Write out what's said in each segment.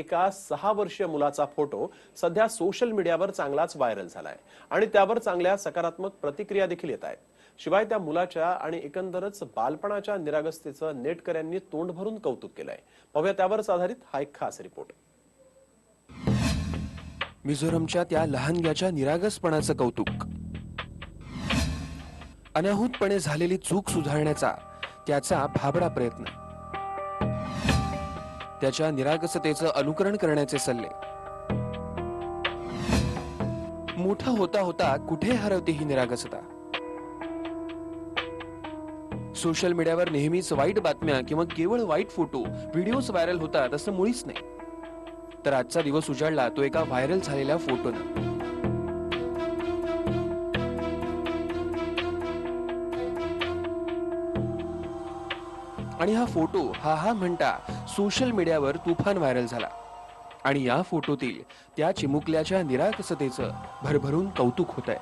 एका सहा वर्षीय मुलाचा फोटो सध्या सोशल मीडियावर चांगलाच व्हायरल झालाय आणि त्यावर चांगल्या सकारात्मक प्रतिक्रिया देखील येत आहेत. शिवाय त्या मुलाच्या आणि एकंदरच बालपणाच्या निरागस्तीचं नेटकऱ्यांनी तोंड भरून कौतुक केलंय. पाहूया त्यावरच आधारित हा एक खास रिपोर्ट. मिझोरमच्या त्या लहानग्याच्या निरागसपणाचं कौतुक. अनाहूतपणे झालेली चूक सुधारण्याचा त्याचा भाबडा प्रयत्न. त्याच्या निरागसतेचं अनुकरण करण्याचे सल्ले. मोठा होता होता कुठे हरवते ही निरागसता? सोशल मीडियावर नेहमीच वाईट बातम्या किंवा केवळ वाईट फोटो व्हिडिओज व्हायरल होतात असं मुळीच नाही. तर आजचा दिवस उजाडला तो एका व्हायरल झालेल्या फोटोनं. आणि हा फोटो हा हा म्हणता सोशल मीडियावर तुफान व्हायरल झाला. आणि या फोटोतील त्या चिमुकल्याच्या निराकसतेचं भरभरून कौतुक होत आहे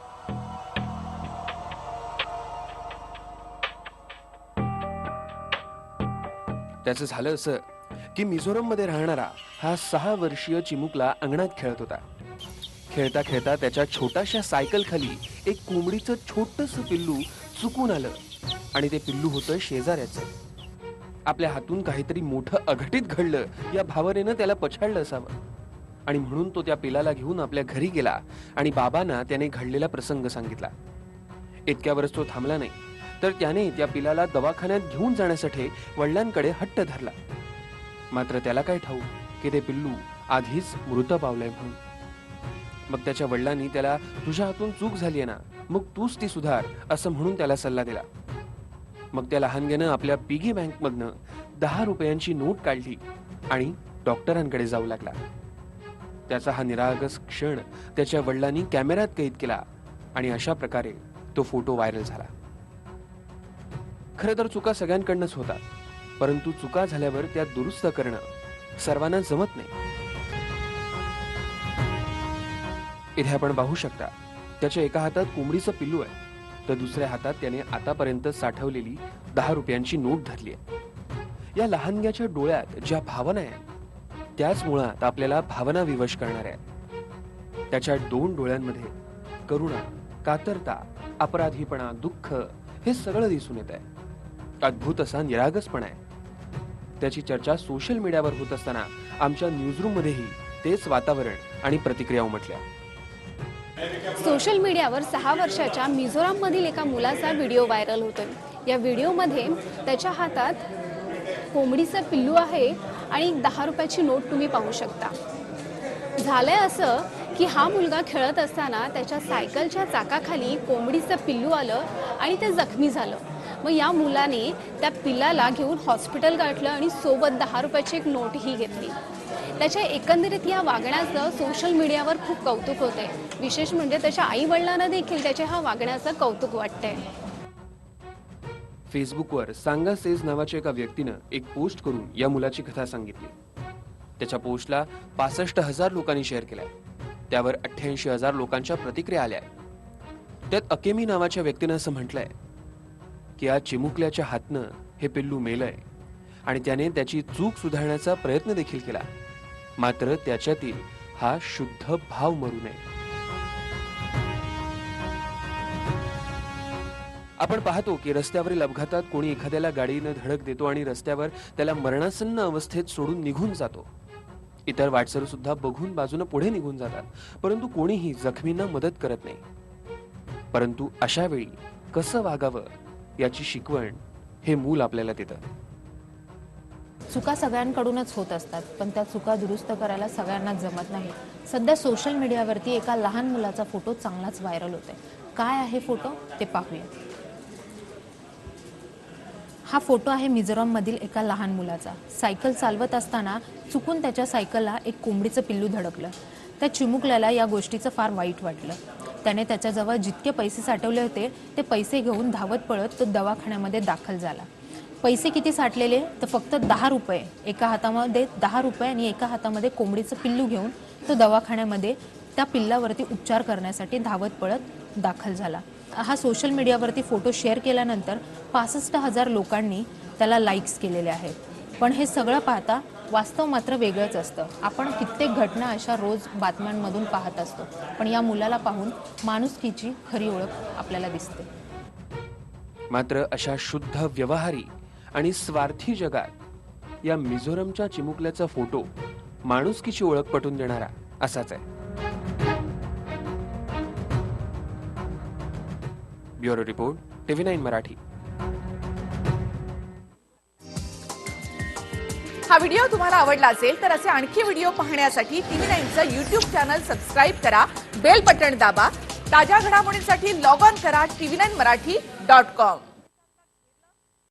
त्याचं झालं असं की मिझोरममध्ये राहणारा हा सहा वर्षीय चिमुकला अंगणात खेळत होता. खेळता खेळता त्याच्या छोट्याशा सायकल खाली एक कोंबडीचं छोटस पिल्लू चुकून आलं आणि ते पिल्लू होतं शेजाऱ्याचं. आपल्या हातून काहीतरी मोठं अघटित घडलं. या भावनेनं त्याला पछाडलं असावं. आणि म्हणून तो त्या पिलाला घेऊन आपल्या घरी गेला आणि बाबांना त्याने घडलेला प्रसंग सांगितला. इतक्यावरच तो थांबला नाही. तर त्याने त्या पिलाला दवाखान्यात घेऊन जाण्यासाठी वडिलांकडे हट्ट धरला. मात्र त्याला काय ठाऊ की ते पिल्लू आधीच मृत पावलंय म्हणून. मग त्याच्या वडिलांनी त्याला तुझ्या हातून चूक झाली आहे ना? मग तूच ती सुधार असं म्हणून त्याला सल्ला दिला. मग त्या लहानग्यानं आपल्या पिगी बँक मधनं दहा रुपयांची नोट काढली आणि डॉक्टरांकडे जाऊ लागला. त्याचा हा निरागस क्षण त्याच्या वडिलांनी कॅमेऱ्यात कैद केला आणि अशा प्रकारे तो फोटो व्हायरल झाला. खरं तर चुका सगळ्यांकडनंच होतात परंतु चुका झाल्यावर त्या दुरुस्त करणं सर्वांना जमत नाही. इथे आपण पाहू शकता त्याच्या एका हातात कोंबडीचं पिल्लू आहे. तर दुसऱ्या हातात त्याने आतापर्यंत साठवलेली दहा रुपयांची नोट धरली आहे. या लहानग्याच्या डोळ्यात ज्या भावना आहेत त्याच मुळात आपल्याला भावना विवश करणाऱ्या आहेत. त्याच्या दोन डोळ्यांमध्ये करुणा कातरता अपराधीपणा दुःख हे सगळं दिसून येत आहे. अद्भुत असा निरागसपणा आहे. त्याची चर्चा सोशल मीडियावर होत असताना आमच्या न्यूजरूम मध्येही तेच वातावरण आणि प्रतिक्रिया उमटल्या. सोशल मीडियावर सहा वर्षाच्या मिझोराममधील एका मुलाचा व्हिडिओ व्हायरल होतोय. या व्हिडिओमध्ये त्याच्या हातात कोंबडीचं पिल्लू आहे आणि एक दहा रुपयाची नोट तुम्ही पाहू शकता. झालंय असं की हा मुलगा खेळत असताना त्याच्या सायकलच्या चाकाखाली कोंबडीचं पिल्लू आलं आणि ते जखमी झालं. मग या मुलाने त्या पिल्लाला घेऊन हॉस्पिटल गाठलं आणि सोबत दहा रुपयाची एक नोटही घेतली. त्याच्या एकंदरीत या वागण्याचं सोशल मीडियावर खूप कौतुक होत आहे विशेष म्हणजे त्याच्या आई वडिलांना देखील त्याच्या हा वागण्याचं कौतुक वाटतंय. फेसबुकवर सांगा सेज नावाच्या एका व्यक्तीनं एक पोस्ट करून या मुलाची कथा सांगितली. त्याच्या पोस्टला पासष्ट हजार लोकांनी शेअर केलाय. त्यावर अठ्ठ्याऐंशी हजार लोकांच्या प्रतिक्रिया आल्या त्यात अकेमी नावाच्या व्यक्तीनं असं म्हटलंय की या चिमुकल्याच्या हातनं हे पिल्लू मेलंय. आणि त्याने त्याची चूक सुधारण्याचा प्रयत्न देखील केला. मात्र त्याच्यातील हा शुद्ध भाव मरू नये. आपण पाहतो की रस्त्यावरील अपघातात कोणी एखाद्याला गाडीनं धडक देतो आणि रस्त्यावर त्याला मरणासन्न अवस्थेत सोडून निघून जातो. इतर वाटसरू सुद्धा बघून बाजूने पुढे निघून जातात परंतु कोणीही जखमींना मदत करत नाही. परंतु अशा वेळी कसं वागावं याची शिकवण हे मूल आपल्याला देतं. चुका सगळ्यांकडूनच होत असतात पण त्या चुका दुरुस्त करायला सगळ्यांना जमत नाही. सध्या सोशल मीडियावरती एका लहान मुलाचा फोटो चांगलाच व्हायरल होतोय. काय आहे फोटो ते पाहूया. हा फोटो आहे मिझोराममधील एका लहान मुलाचा. सायकल चालवत असताना चुकून त्याच्या सायकलला एक कोंबडीचं पिल्लू धडकलं. त्या चिमुकल्याला या गोष्टीचं फार वाईट वाटलं. त्याने त्याच्याजवळ जितके पैसे साठवले होते ते पैसे घेऊन धावत पळत तो दवाखान्यामध्ये दाखल झाला. पैसे किती साठलेले? तर फक्त दहा रुपये. एका हातामध्ये दहा रुपये आणि एका हातामध्ये कोंबडीचं पिल्लू घेऊन तो दवाखान्यामध्ये त्या पिल्लावरती उपचार करण्यासाठी धावत पळत दाखल झाला. हा सोशल मीडियावरती फोटो शेअर केल्यानंतर पासष्ट हजार लोकांनी त्याला लाईक्स केलेले आहेत. पण हे सगळं पाहता वास्तव मात्र वेगळंच असतं. आपण कित्येक घटना अशा रोज बातम्यांमधून पाहत असतो. पण या मुलाला पाहून माणुसकीची खरी ओळख आपल्याला दिसते. मात्र अशा शुद्ध व्यवहारी आणि स्वार्थी जगात या मिझोरमच्या चिमुकल्याचा फोटो माणुसकीची ओळख पटून देणारा असाच आहे. Bureau report TV nine Marathi. हा व्हिडिओ तुम्हाला आवडला असेल तर असे आणखी व्हिडिओ पाहण्यासाठी टीव्ही नाईनचं युट्यूब चॅनल सबस्क्राईब करा बेल बटन दाबा ताज्या घडामोडींसाठी लॉग ऑन करा TV nine Marathi dot com.